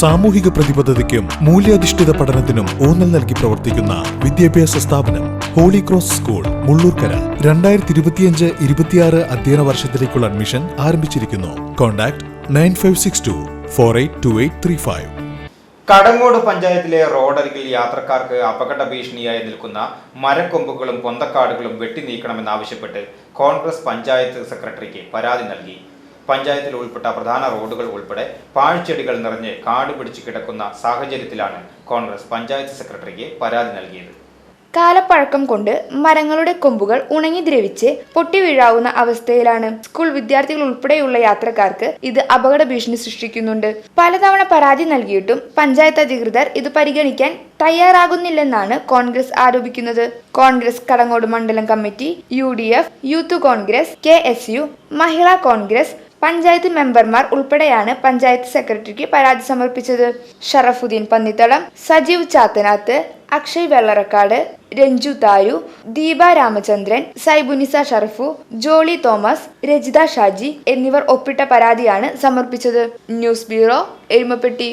സാമൂഹിക പ്രതിബദ്ധതയ്ക്കും മൂല്യാധിഷ്ഠിത പഠനത്തിനും ഊന്നൽ നൽകി പ്രവർത്തിക്കുന്ന വിദ്യാഭ്യാസ സ്ഥാപനം ഹോളി ക്രോസ് സ്കൂൾ മുള്ളൂർക്കര. രണ്ടായിരത്തി ഇരുപത്തിയഞ്ച് ഇരുപത്തിയാറ് അധ്യയന വർഷത്തിലേക്കുള്ള അഡ്മിഷൻ ആരംഭിച്ചിരിക്കുന്നു. Contact nine five six two four eight two eight three five. Kadangode പഞ്ചായത്തിലെ റോഡരികിൽ യാത്രക്കാർക്ക് അപകട ഭീഷണിയായി നിൽക്കുന്ന മരക്കൊമ്പുകളും പൊന്തക്കാടുകളും വെട്ടി നീക്കണമെന്നാവശ്യപ്പെട്ട് കോൺഗ്രസ് പഞ്ചായത്ത് സെക്രട്ടറിക്ക് പരാതി നൽകി. പഞ്ചായത്തിൽ ഉൾപ്പെട്ട പ്രധാന റോഡുകൾ ഉൾപ്പെടെ പാഴ്ചെടികൾ നിറഞ്ഞ് കാട് പിടിച്ചു കിടക്കുന്ന സാഹചര്യത്തിലാണ് കോൺഗ്രസ് പഞ്ചായത്ത് സെക്രട്ടറിക്ക് പരാതി നൽകിയത്. കാലപ്പഴക്കം കൊണ്ട് മരങ്ങളുടെ കൊമ്പുകൾ ഉണങ്ങി ദ്രവിച്ച് പൊട്ടി വീഴാവുന്ന അവസ്ഥയിലാണ് സ്കൂൾ വിദ്യാർത്ഥികൾ ഉൾപ്പെടെയുള്ള യാത്രക്കാർക്ക് ഇത് അപകട ഭീഷണി സൃഷ്ടിക്കുന്നുണ്ട്. പലതവണ പരാതി നൽകിയിട്ടും പഞ്ചായത്ത് അധികൃതർ ഇത് പരിഗണിക്കാൻ തയ്യാറാകുന്നില്ലെന്നാണ് കോൺഗ്രസ് ആരോപിക്കുന്നത്. കോൺഗ്രസ് കടങ്ങോട് മണ്ഡലം കമ്മിറ്റി യു യൂത്ത് കോൺഗ്രസ് കെ മഹിളാ കോൺഗ്രസ് പഞ്ചായത്ത് മെമ്പർമാർ ഉൾപ്പെടെയാണ് പഞ്ചായത്ത് സെക്രട്ടറിക്ക് പരാതി സമർപ്പിച്ചത്. ഷറഫുദ്ദീൻ പന്നിത്തളം സജീവ് ചാത്തനാത്ത് അക്ഷയ് വെള്ളറക്കാട് രഞ്ജു തായു ദീപ രാമചന്ദ്രൻ സൈബുനിസ ഷറഫു ജോളി തോമസ് രജിത ഷാജി എന്നിവർ ഒപ്പിട്ട പരാതിയാണ് സമർപ്പിച്ചത്. News bureau Erumapetty.